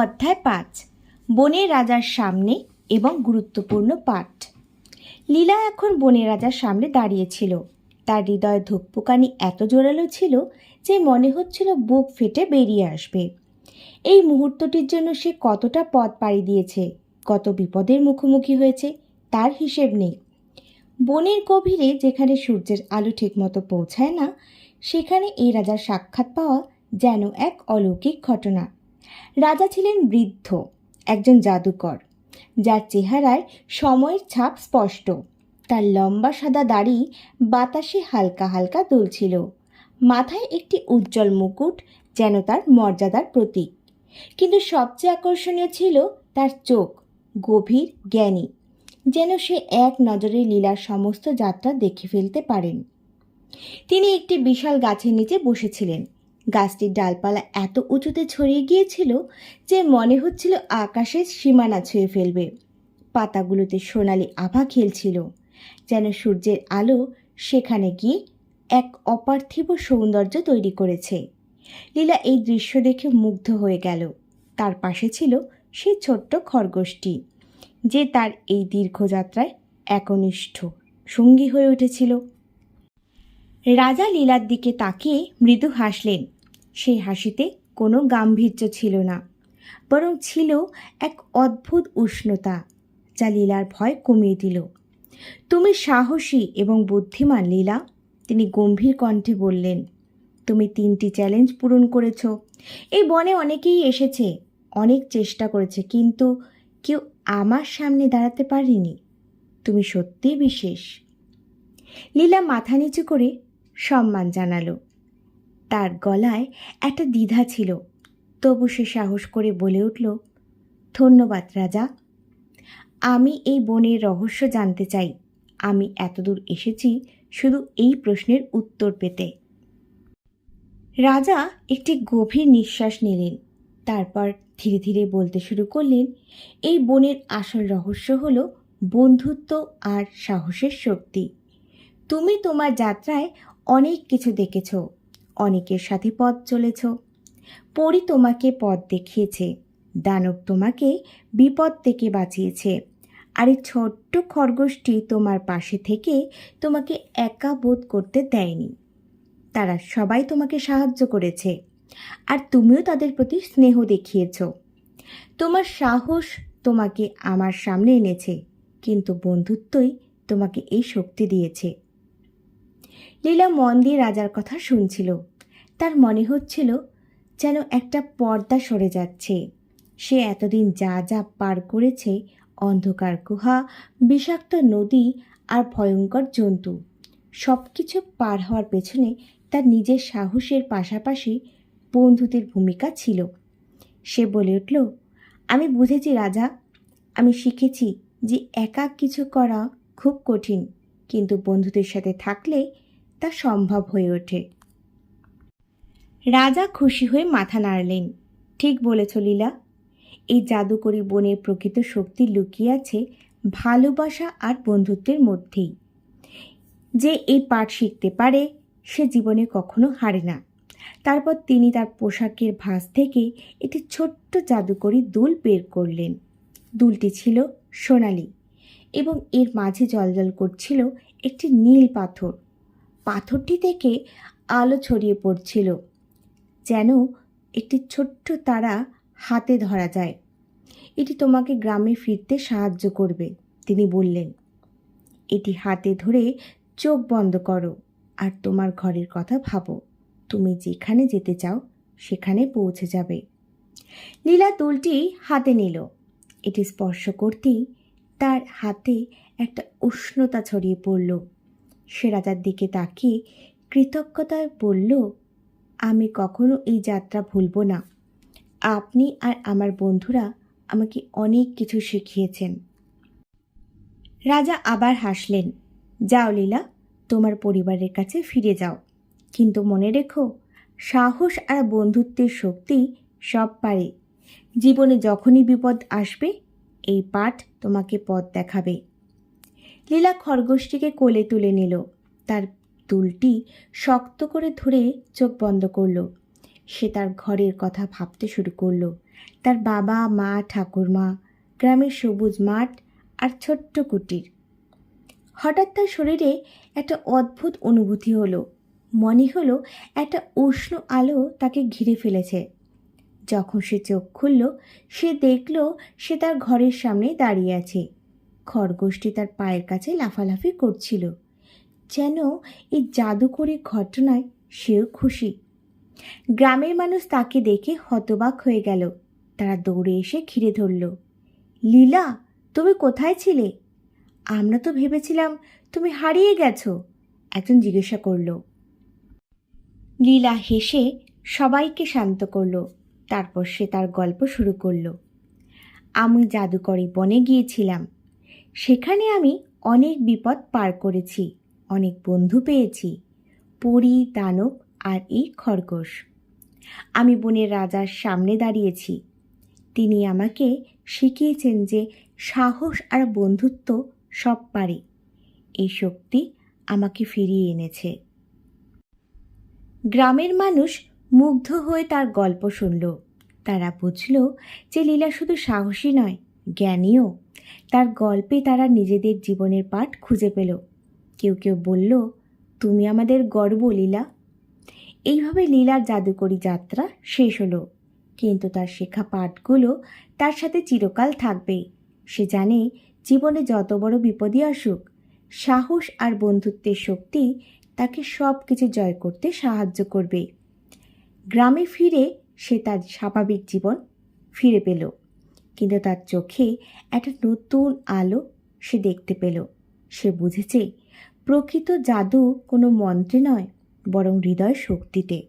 অধ্যায় পাঁচ, বনের রাজার সামনে এবং গুরুত্বপূর্ণ পাঠ। লীলা এখন বনের রাজার সামনে দাঁড়িয়েছিল তার হৃদয় ধুকপুকানি এত জোরালো ছিল যে মনে হচ্ছিল বুক ফেটে বেরিয়ে আসবে। এই মুহূর্তটির জন্য সে কতটা পথ পাড়ি দিয়েছে, কত বিপদের মুখোমুখি হয়েছে, তার হিসেব নেই। বনের গভীরে যেখানে সূর্যের আলো ঠিকমতো পৌঁছায় না, সেখানে এই রাজার সাক্ষাৎ পাওয়া যেন এক অলৌকিক ঘটনা। রাজা ছিলেন বৃদ্ধ, একজন জাদুকর, যার চেহারায় সময়ের ছাপ স্পষ্ট। তার লম্বা সাদা দাড়ি বাতাসে হালকা হালকা দুলছিল। মাথায় একটি উজ্জ্বল মুকুট, যেন তার মর্যাদার প্রতীক। কিন্তু সবচেয়ে আকর্ষণীয় ছিল তার চোখ, গভীর, জ্ঞানী, যেন সে এক নজরে লীলার সমস্ত যাত্রা দেখে ফেলতে পারেন। তিনি একটি বিশাল গাছের নিচে বসেছিলেন। গাছটির ডালপালা এত উঁচুতে ছড়িয়ে গিয়েছিল যে মনে হচ্ছিল আকাশের সীমানা ছুঁয়ে ফেলবে। পাতাগুলোতে সোনালি আভা খেলছিল, যেন সূর্যের আলো সেখানে গিয়ে এক অপার্থিব সৌন্দর্য তৈরি করেছে। লীলা এই দৃশ্য দেখে মুগ্ধ হয়ে গেল। তার পাশে ছিল সেই ছোট্ট খরগোশটি, যে তার এই দীর্ঘযাত্রায় একনিষ্ঠ সঙ্গী হয়ে উঠেছিল। রাজা লীলার দিকে তাকিয়ে মৃদু হাসলেন সেই হাসিতে কোনো গাম্ভীর্য ছিল না, বরং ছিল এক অদ্ভুত উষ্ণতা যা লীলার ভয় কমিয়ে দিল। তুমি সাহসী এবং বুদ্ধিমান, লীলা, তিনি গম্ভীর কণ্ঠে বললেন। তুমি তিনটি চ্যালেঞ্জ পূরণ করেছ। এই বনে অনেকেই এসেছে, অনেক চেষ্টা করেছে, কিন্তু কেউ আমার সামনে দাঁড়াতে পারেনি। তুমি সত্যিই বিশেষ। লীলা মাথা নিচু করে সম্মান জানালো। তার গলায় একটা দ্বিধা ছিল। তবু সে সাহস করে বলে উঠল, ধন্যবাদ রাজা। আমি এই বনের রহস্য জানতে চাই। আমি এতদূর এসেছি শুধু এই প্রশ্নের উত্তর পেতে রাজা একটি গভীর নিঃশ্বাস নিলেন, তারপর ধীরে ধীরে বলতে শুরু করলেন, এই বনের আসল রহস্য হলো বন্ধুত্ব আর সাহসের শক্তি। তুমি তোমার যাত্রায় অনেক কিছু দেখেছ। অনেকের সাথে পথ চলেছ। পরি তোমাকে পথ দেখিয়েছে, দানব তোমাকে বিপদ থেকে বাঁচিয়েছে। আর এই ছোট্ট খরগোশটি তোমার পাশে থেকে তোমাকে একা বোধ করতে দেয়নি। তারা সবাই তোমাকে সাহায্য করেছে, আর তুমিও তাদের প্রতি স্নেহ দেখিয়েছ। তোমার সাহস তোমাকে আমার সামনে এনেছে, কিন্তু বন্ধুত্বই তোমাকে এই শক্তি দিয়েছে। লীলা মন দিয়ে রাজার কথা শুনছিল। তার মনে হচ্ছিল যেন একটা পর্দা সরে যাচ্ছে। সে এতদিন যা যা পার করেছে, অন্ধকার গুহা, বিষাক্ত নদী আর ভয়ঙ্কর জন্তু সব কিছু পার হওয়ার পেছনে তার নিজের সাহসের পাশাপাশি বন্ধুদের ভূমিকা ছিল। সে বলে উঠল, আমি বুঝেছি রাজা, আমি শিখেছি যে একা কিছু করা খুব কঠিন। কিন্তু বন্ধুদের সাথে থাকলে তা সম্ভব হয়ে ওঠে। রাজা খুশি হয়ে মাথা নাড়লেন। ঠিক বলেছ, লীলা। এই জাদুকরি বনের প্রকৃত শক্তি লুকিয়ে আছে ভালোবাসা আর বন্ধুত্বের মধ্যেই। যে এই পাঠ শিখতে পারে, সে জীবনে কখনো হারে না। তারপর তিনি তার পোশাকের ভাঁজ থেকে একটি ছোট্ট জাদুকরি দুল বের করলেন। দুলটি ছিল সোনালি। এবং এর মাঝে জলজল করছিল একটি নীল পাথর। পাথরটি থেকে আলো ছড়িয়ে পড়ছিল, যেন একটি ছোট্ট তারা হাতে ধরা যায়। এটি তোমাকে গ্রামে ফিরতে সাহায্য করবে, তিনি বললেন। এটি হাতে ধরে চোখ বন্ধ করো আর তোমার ঘরের কথা ভাবো। তুমি যেখানে যেতে চাও, সেখানে পৌঁছে যাবে। লীলা তুলটি হাতে নিল। এটি স্পর্শ করতেই তার হাতে একটা উষ্ণতা ছড়িয়ে পড়ল। সে রাজার দিকে তাকিয়ে কৃতজ্ঞতায় বলল, আমি কখনো এই যাত্রা ভুলব না। আপনি আর আমার বন্ধুরা আমাকে অনেক কিছু শিখিয়েছেন রাজা আবার হাসলেন, যাও লীলা, তোমার পরিবারের কাছে ফিরে যাও। কিন্তু মনে রেখো, সাহস আর বন্ধুত্বের শক্তি সব পারে। জীবনে যখনই বিপদ আসবে এই পাঠ তোমাকে পথ দেখাবে। লীলা খরগোশটিকে কোলে তুলে নিল। তার দুলটি শক্ত করে ধরে চোখ বন্ধ করল। সে তার ঘরের কথা ভাবতে শুরু করল। তার বাবা, মা, ঠাকুরমা, গ্রামের সবুজ মাঠ আর ছোট্ট কুটির। হঠাৎ তার শরীরে একটা অদ্ভুত অনুভূতি হলো। মনে হলো একটা উষ্ণ আলো তাকে ঘিরে ফেলেছে। যখন সে চোখ খুলল, সে দেখল সে তার ঘরের সামনে দাঁড়িয়ে আছে। খরগোশটি তার পায়ের কাছে লাফালাফি করছিল। যেন এই জাদুকরী ঘটনায় সেও খুশি। গ্রামের মানুষ তাকে দেখে হতবাক হয়ে গেল। তারা দৌড়ে এসে ঘিরে ধরল। লীলা, তুমি কোথায় ছিলে? আমরা তো ভেবেছিলাম তুমি হারিয়ে গেছো, একজন জিজ্ঞাসা করল। লীলা হেসে সবাইকে শান্ত করল। তারপর সে তার গল্প শুরু করল। আমি জাদুকরি বনে গিয়েছিলাম। সেখানে আমি অনেক বিপদ পার করেছি, অনেক বন্ধু পেয়েছি, পরি, দানব আর এই খরগোশ। আমি বনের রাজার সামনে দাঁড়িয়েছি। তিনি আমাকে শিখিয়েছেন যে সাহস আর বন্ধুত্ব সব পারে। এই শক্তি আমাকে ফিরিয়ে এনেছে। গ্রামের মানুষ মুগ্ধ হয়ে তার গল্প শুনল। তারা বুঝল যে লীলা শুধু সাহসী নয়, জ্ঞানীও। তার গল্পে তারা নিজেদের জীবনের পাঠ খুঁজে পেল। কেউ কেউ বলল, তুমি আমাদের গর্ব, লীলা। এইভাবে লীলার জাদুকরী যাত্রা শেষ হলো। কিন্তু তার শেখা পাঠগুলো তার সাথে চিরকাল থাকবে। সে জানে জীবনে যত বড় বিপদই আসুক, সাহস আর বন্ধুত্বের শক্তি তাকে সব কিছু জয় করতে সাহায্য করবে। গ্রামে ফিরে সে তার স্বাভাবিক জীবন ফিরে পেল। কিন্তু তার চোখে একটা নতুন আলো সে দেখতে পেল। সে বুঝেছে, প্রকৃত জাদু কোনো মন্ত্রে নয়, বরং হৃদয় শক্তিতে।